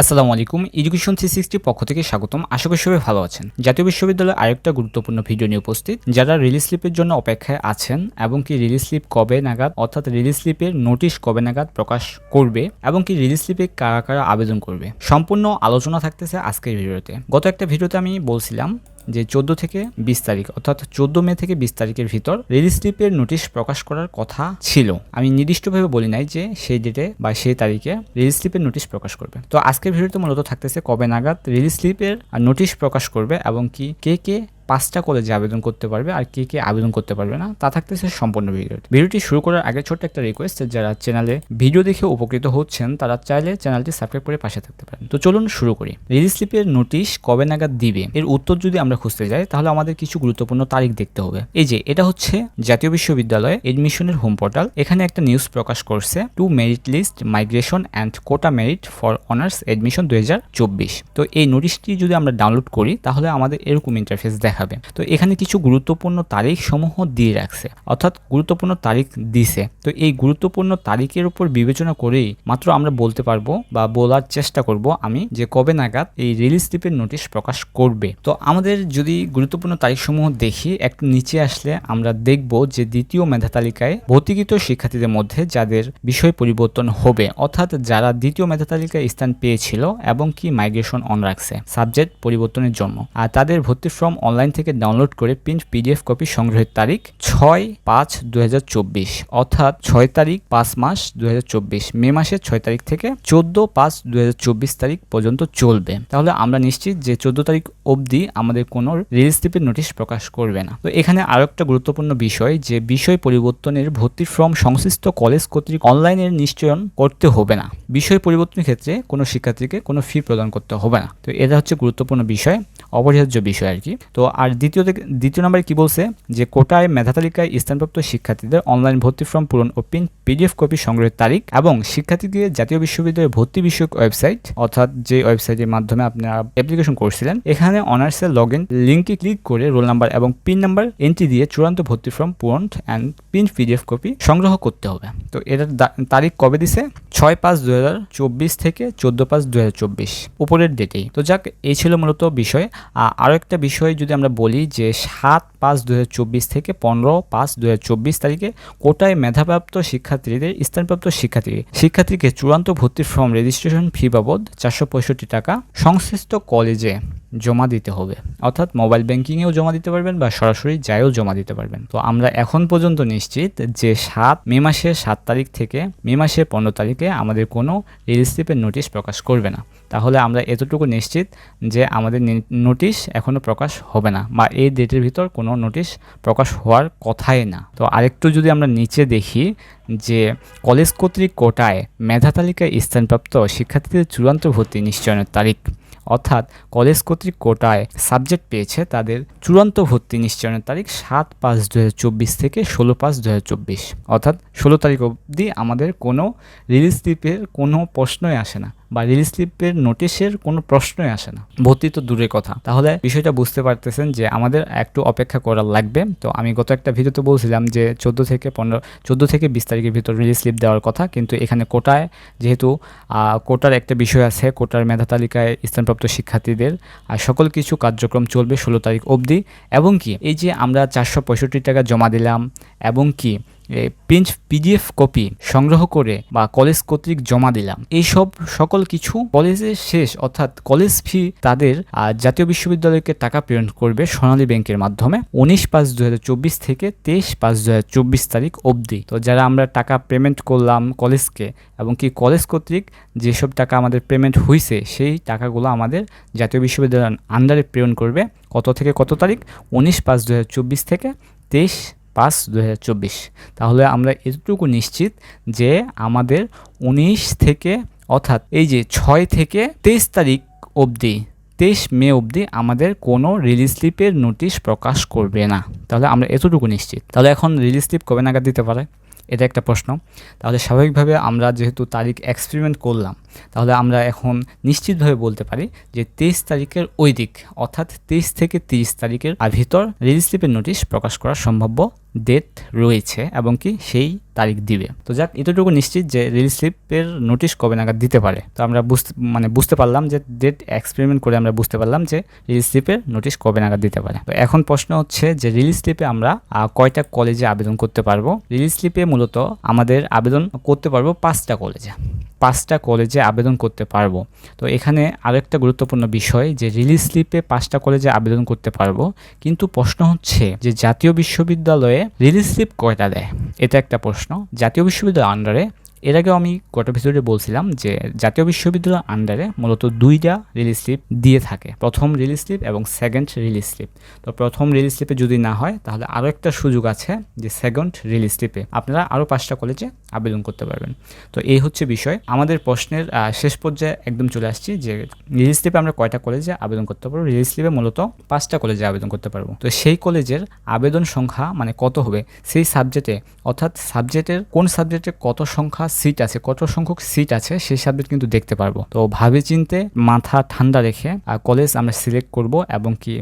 আসসালামু আলাইকুম education three সিক্সটির পক্ষ থেকে স্বাগতম। আশা করি সবাই ভালো আছেন। জাতীয় বিশ্ববিদ্যালয়ের আরেকটা গুরুত্বপূর্ণ ভিডিও নিয়ে উপস্থিত, যারা রিলিজ স্লিপের জন্য অপেক্ষায় আছেন এবং কি রিলিজ স্লিপ কবে নাগাদ, অর্থাৎ রিলিজ স্লিপের নোটিশ কবে নাগাদ প্রকাশ করবে এবং কি রিলিজ স্লিপে কারা কারা আবেদন করবে, সম্পূর্ণ আলোচনা থাকতেছে আজকের ভিডিওতে। গত একটা ভিডিওতে আমি বলছিলাম যে চোদ্দ থেকে বিশ তারিখ, অর্থাৎ চোদ্দ মে থেকে বিশ তারিখের ভিতর রিলিজ স্লিপের নোটিশ প্রকাশ করার কথা ছিল। আমি নির্দিষ্টভাবে বলি নাই যে সেই ডেটে বা সেই তারিখে রিলিজ স্লিপের নোটিশ প্রকাশ করবে। তো আজকের ভিডিওতে মূলত থাকতেছে কবে নাগাদ রিলিজ স্লিপের নোটিশ প্রকাশ করবে এবং কি, কে কে পাঁচটা কলেজে আবেদন করতে পারবে আর কে কে আবেদন করতে পারবে না, তা থাকতেছে সম্পূর্ণ ভিডিওটি ভিডিওটি শুরু করার আগে ছোট্ট একটা রিকোয়েস্ট যারা চ্যানেলে ভিডিও দেখে উপকৃত হচ্ছেন, তারা চাইলে চ্যানেলটি সাবস্ক্রাইব করে পাশে থাকতে পারেন। তো চলুন শুরু করি। রিলিজ স্লিপের নোটিশ কবে নাগাদ দিবে? এর উত্তর যদি আমরা খুঁজতে যাই, তাহলে আমাদের কিছু গুরুত্বপূর্ণ তারিখ দেখতে হবে। এই যে, এটা হচ্ছে জাতীয় বিশ্ববিদ্যালয়ে এডমিশনের হোম পোর্টাল এখানে একটা নিউজ প্রকাশ করছে two merit list migration and quota merit for honours admission দুই হাজার চব্বিশ। তো এই নোটিশটি যদি আমরা ডাউনলোড করি, তাহলে আমাদের এরকম ইন্টারফেস দেখাবে। তো এখানে কিছু গুরুত্বপূর্ণ তারিখ সমূহ দিয়ে রাখছে। অর্থাৎ গুরুত্বপূর্ণ তারিখ দিছে। তো এই গুরুত্বপূর্ণ তারিখের উপর বিবেচনা করেই মাত্র আমরা বলতে পারব বা বলার চেষ্টা করব আমি যে কবে নাগাদ এই রিলিজ স্লিপের নোটিশ প্রকাশ করবে। তো আমাদের যদি গুরুত্বপূর্ণ তারিখসমূহ দেখি, একটু নিচে আসলে আমরা দেখব যে দ্বিতীয় মেধা তালিকায় ভর্তিকৃত শিক্ষার্থীদের মধ্যে যাদের বিষয় পরিবর্তন হবে, অর্থাৎ যারা দ্বিতীয় মেধা তালিকায় স্থান পেয়েছিল এবং কি মাইগ্রেশন অন রাখছে সাবজেক্ট পরিবর্তনের জন্য। আর তাদের ভর্তি ফর্ম অনলাইন থেকে ডাউনলোড করে প্রিন্ট পিডিএফ কপি সংগ্রহের তারিখ ছয় পাঁচ দু অর্থাৎ ছয় তারিখ পাঁচ মাস দু হাজার চব্বিশ, মে মাসের ছয় তারিখ থেকে চোদ্দ পাঁচ দু তারিখ পর্যন্ত চলবে। তাহলে আমরা নিশ্চিত যে চোদ্দ তারিখ অবধি আমাদের কোনো রিলিজ নোটিশ প্রকাশ করবে না। তো এখানে আরও একটা গুরুত্বপূর্ণ বিষয়, যে বিষয় পরিবর্তনের ভর্তি ফর্ম সংশ্লিষ্ট কলেজ কর্তৃক অনলাইনের নিশ্চয়ন করতে হবে না। বিষয় পরিবর্তনের ক্ষেত্রে কোনো শিক্ষার্থীকে কোনো ফি প্রদান করতে হবে না। তো এটা হচ্ছে গুরুত্বপূর্ণ বিষয়। অপরিহার্য বিষয় আর কি। তো আর দ্বিতীয় দ্বিতীয় নম্বরে কি বলছে? যে কোটায় মেধা তালিকায় স্থানপ্রাপ্ত শিক্ষার্থীদের অনলাইন ভর্তি ফর্ম পূরণ ও প্রিন্ট পিডিএফ কপি সংগ্রহের তারিখ এবং শিক্ষার্থীদের জাতীয় বিশ্ববিদ্যালয়ের ভর্তি বিষয়ক ওয়েবসাইট অর্থাৎ যে ওয়েবসাইটের মাধ্যমে আপনারা অ্যাপ্লিকেশন করছিলেন, এখানে অনার্সের লগ ইন লিঙ্কে ক্লিক করে রোল নাম্বার এবং পিন নাম্বার এন্ট্রি দিয়ে চূড়ান্ত ভর্তি ফর্ম পূরণ অ্যান্ড প্রিন্ট পিডিএফ কপি সংগ্রহ করতে হবে। তো এটার তারিখ কবে দিছে? ছয় পাঁচ দু থেকে চোদ্দ পাঁচ দু উপরের ডেটেই তো যাক, এই ছিল মূলত বিষয়। আরও একটা বিষয় যদি আমরা বলি যে সাত পাঁচ দু থেকে পনেরো পাঁচ দু তারিখে কোটায় মেধাপ্রাপ্ত শিক্ষার্থীদের স্থানপ্রাপ্ত শিক্ষার্থী শিক্ষার্থীকে চূড়ান্ত ভর্তির ফর্ম রেজিস্ট্রেশন ফি বাবদ চারশো পঁয়ষট্টি টাকা সংশ্লিষ্ট কলেজে জমা দিতে হবে। অর্থাৎ মোবাইল ব্যাংকিংয়েও জমা দিতে পারবেন বা সরাসরি যায়ও জমা দিতে পারবেন। তো আমরা এখন পর্যন্ত নিশ্চিত যে সাত, মে মাসের সাত তারিখ থেকে মে মাসের পনেরো তারিখে আমাদের কোনো রিলিজ স্লিপের নোটিশ প্রকাশ করবে না। তাহলে আমরা এতটুকু নিশ্চিত যে আমাদের নোটিশ এখনও প্রকাশ হবে না বা এই ডেটের ভিতর কোনো নোটিশ প্রকাশ হওয়ার কথাই না। তো আরেকটু যদি আমরা নিচে দেখি যে কলেজ কর্তৃক কোটায় মেধা তালিকায় স্থানপ্রাপ্ত শিক্ষার্থীদের চূড়ান্ত ভর্তি নিশ্চয়নের তারিখ। অর্থাৎ কলেজ কর্তৃক কোটায় সাবজেক্ট পেয়েছে তাদের চূড়ান্ত ভর্তি নিশ্চয়নের তারিখ সাত পাঁচ দু থেকে ষোলো পাঁচ দু অর্থাৎ ষোলো তারিখ অবধি আমাদের কোনো রিলিজ স্লিপের কোনো প্রশ্নই আসে না। বা রিলিজ স্লিপের নোটিশের কোনো প্রশ্নই আসে না। ভর্তি তো দূরের কথা। তাহলে বিষয়টা বুঝতে পারতেছেন যে আমাদের একটু অপেক্ষা করা লাগবে। তো আমি গত একটা ভিডিওতে বলছিলাম যে চোদ্দ থেকে পনেরো চোদ্দ থেকে বিশ তারিখের ভিতর রিলিজ স্লিপ দেওয়ার কথা। কিন্তু এখানে কোটায় যেহেতু কোটার একটা বিষয় আছে, কোটার মেধা তালিকায় স্থানপ্রাপ্ত শিক্ষার্থীদের আর সকল কিছু কার্যক্রম চলবে ষোলো তারিখ অবধি। এবং কি, এই যে আমরা চারশো পঁয়ষট্টি টাকা জমা দিলাম, এবং কি প্রিন্ট পিডিএফ কপি সংগ্রহ করে বা কলেজ কর্তৃক জমা দিলাম। এইসব সকল কিছু কলেজের শেষ, অর্থাৎ কলেজ ফি তাদের জাতীয় বিশ্ববিদ্যালয়কে টাকা প্রেরণ করবে সোনালী ব্যাংকের মাধ্যমে উনিশ পাঁচ দু থেকে তেইশ পাঁচ দু তারিখ অবধি। তো যারা আমরা টাকা পেমেন্ট করলাম কলেজকে এবং কি কলেজ কর্তৃক যেসব টাকা আমাদের পেমেন্ট হয়েছে সেই টাকাগুলো আমাদের জাতীয় বিশ্ববিদ্যালয়ের আন্ডারে প্রেরণ করবে। কত থেকে কত তারিখ? উনিশ পাঁচ দু থেকে তেইশ পাঁচ দু তাহলে আমরা এতটুকু নিশ্চিত যে আমাদের উনিশ থেকে, অর্থাৎ এই যে ছয় থেকে তেইশ তারিখ অবধি, তেইশ মে অবধি আমাদের কোনো রিলিজ স্লিপের নোটিশ প্রকাশ করবে না। তাহলে আমরা এতটুকু নিশ্চিত। তাহলে এখন রিলিজ স্লিপ কবে নাগাদ দিতে পারে? এটা একটা প্রশ্ন। তাহলে স্বাভাবিকভাবে আমরা যেহেতু তারিখ এক্সপেরিমেন্ট করলাম, তাহলে আমরা এখন নিশ্চিতভাবে বলতে পারি যে তেইশ তারিখের ওই দিক, অর্থাৎ তেইশ থেকে তিরিশ তারিখের ভিতর রিলিজ স্লিপের নোটিশ প্রকাশ করা সম্ভাব্য ডেট রয়েছে এবং কি সেই তারিখ দিবে। তো যাক, এতটুকু নিশ্চিত যে রিলিজ স্লিপের নোটিশ কবে নাগাদ দিতে পারে। তো আমরা বুঝতে মানে বুঝতে পারলাম যে ডেট এক্সপেরিমেন্ট করে আমরা বুঝতে পারলাম যে রিল স্লিপের নোটিশ কবে নাগাদ দিতে পারে। তো এখন প্রশ্ন হচ্ছে যে রিলিজ স্লিপে আমরা কয়টা কলেজে আবেদন করতে পারব? রিলিজ স্লিপে মূলত আমাদের আবেদন করতে পারব পাঁচটা কলেজে পাঁচটা কলেজে আবেদন করতে পারব। তো এখানে আরেকটা গুরুত্বপূর্ণ বিষয় যে রিলিজ স্লিপে পাঁচটা কলেজে আবেদন করতে পারব। কিন্তু প্রশ্ন হচ্ছে যে, জাতীয় বিশ্ববিদ্যালয়ে রিলিজ স্লিপ কয়টা দেয়? এটা একটা প্রশ্ন। জাতীয় বিশ্ববিদ্যালয়ের আন্ডারে এর আগেও আমি গত ভিডিওতে বলছিলাম যে, জাতীয় বিশ্ববিদ্যালয়ের আন্ডারে মূলত দুইটা রিলিজ স্লিপ দিয়ে থাকে। প্রথম রিলিজ স্লিপ এবং সেকেন্ড রিলিজ স্লিপ তো প্রথম রিলিজ স্লিপে যদি না হয়, তাহলে আরও একটা সুযোগ আছে যে সেকেন্ড রিলিজ স্লিপে আপনারা আরও পাঁচটা কলেজে আবেদন করতে পারবেন। তো এই হচ্ছে বিষয়। আমাদের প্রশ্নের শেষ পর্যায়ে একদম চলে আসছি যে রিলিজ স্লিপে আমরা কয়টা কলেজে আবেদন করতে পারব? রিলিজ স্লিপে মূলত পাঁচটা কলেজে আবেদন করতে পারব। তো সেই কলেজের আবেদন সংখ্যা মানে কত হবে? সেই সাবজেক্টে, অর্থাৎ সাবজেক্টের কোন সাবজেক্টে কত সংখ্যা সিট আছে, কত সংখ্যক সিট আছে, সেই সাবজেক্ট কিন্তু দেখতে পারব। তো ভাবে চিনতে, মাথা ঠান্ডা রেখে কলেজ আমরা সিলেক্ট করব এবং কি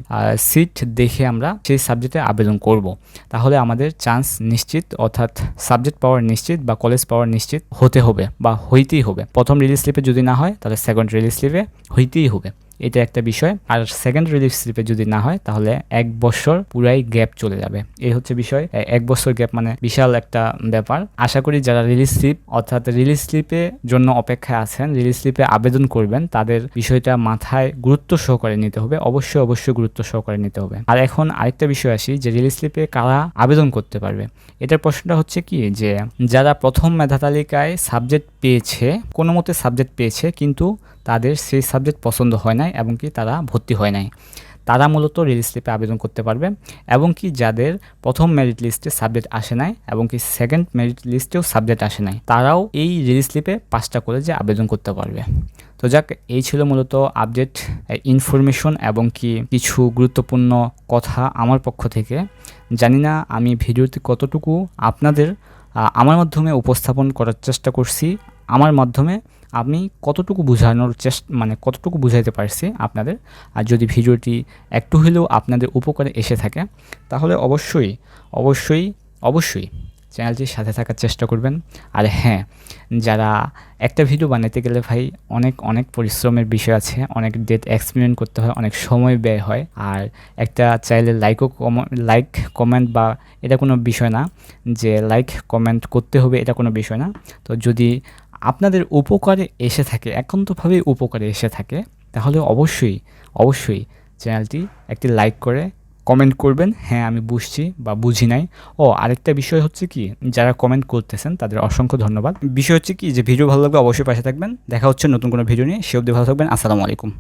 সিট দেখে আমরা সেই সাবজেক্টে আবেদন করব। তাহলে আমাদের চান্স নিশ্চিত, অর্থাৎ সাবজেক্ট পাওয়ার নিশ্চিত বা কলেজ পাওয়ার নিশ্চিত হতে হবে বা হইতেই হবে। প্রথম রিলিজ স্লিপে যদি না হয়, তাহলে সেকেন্ড রিলিজ স্লিপে হইতেই হবে। এটা একটা বিষয়। আর সেকেন্ড রিলিজ স্লিপে যদি না হয়, তাহলে এক বছর পুরাই গ্যাপ চলে যাবে। এই হচ্ছে বিষয়। এক বছর গ্যাপ মানে বিশাল একটা ব্যাপার। আশা করি যারা রিলিজ স্লিপ অর্থাৎ রিলিজ স্লিপে জন্য অপেক্ষায় আছেন রিলিজ স্লিপে আবেদন করবেন, তাদের বিষয়টা মাথায় গুরুত্ব সহকারে নিতে হবে। অবশ্যই অবশ্যই গুরুত্ব সহকারে নিতে হবে। আর এখন আরেকটা বিষয় আসি, যে রিলিজ স্লিপে কারা আবেদন করতে পারবে? এটার প্রশ্নটা হচ্ছে কি, যে যারা প্রথম মেধা তালিকায় সাবজেক্ট পেয়েছে, কোনো মতে সাবজেক্ট পেয়েছে, কিন্তু তাদের সেই সাবজেক্ট পছন্দ হয় নাই এবং কি তারা ভর্তি হয় নাই। তারা মূলত রিলিজ স্লিপে আবেদন করতে পারবে এবং কি যাদের প্রথম মেরিট লিস্টে সাবজেক্ট আসে নাই এবং কি সেকেন্ড মেরিট লিস্টেও সাবজেক্ট আসে নাই, তারাও এই রিলিজ স্লিপে পাঁচটা কলেজে আবেদন করতে পারবে। তো যাক, এই ছিল মূলত আপডেট ইনফরমেশন এবং কি কিছু গুরুত্বপূর্ণ কথা আমার পক্ষ থেকে। জানি না আমি ভিডিওতে কতটুকু আপনাদের আমার মাধ্যমে উপস্থাপন করার চেষ্টা করছি। আমার মাধ্যমে আমি কতটুকু বোঝানোর চেষ্টা মানে কতটুকু বুঝাইতে পারছি আপনাদের। আর যদি ভিডিওটি একটু হলেও আপনাদের উপকারে এসে থাকে, তাহলে অবশ্যই অবশ্যই অবশ্যই চ্যানেলটির সাথে থাকার চেষ্টা করবেন। আর হ্যাঁ যারা একটা ভিডিও বানাতে গেলে ভাই অনেক অনেক পরিশ্রমের বিষয় আছে, অনেক ডেট এক্সপেরিমেন্ট করতে হয়, অনেক সময় ব্যয় হয়। আর একটা চাইলে লাইকও লাইক কমেন্ট বা এটা কোনো বিষয় না, যে লাইক কমেন্ট করতে হবে এটা কোনো বিষয় না। তো যদি আপনাদের উপকারে এসে থাকে একান্তভাবে উপকারে এসে থাকে, তাহলে অবশ্যই অবশ্যই চ্যানেলটি একটি লাইক করে কমেন্ট করবেন হ্যাঁ আমি বুঝছি বা বুঝি নাই। ও, আরেকটা বিষয় হচ্ছে কি, যারা কমেন্ট করতেছেন, তাদের অসংখ্য ধন্যবাদ। বিষয় হচ্ছে কি, যে ভিডিও ভালো লাগবে অবশ্যই পাশে থাকবেন। দেখা হচ্ছে নতুন কোনো ভিডিও নিয়ে, সে অবধি ভালো থাকবেন, আসসালামু আলাইকুম।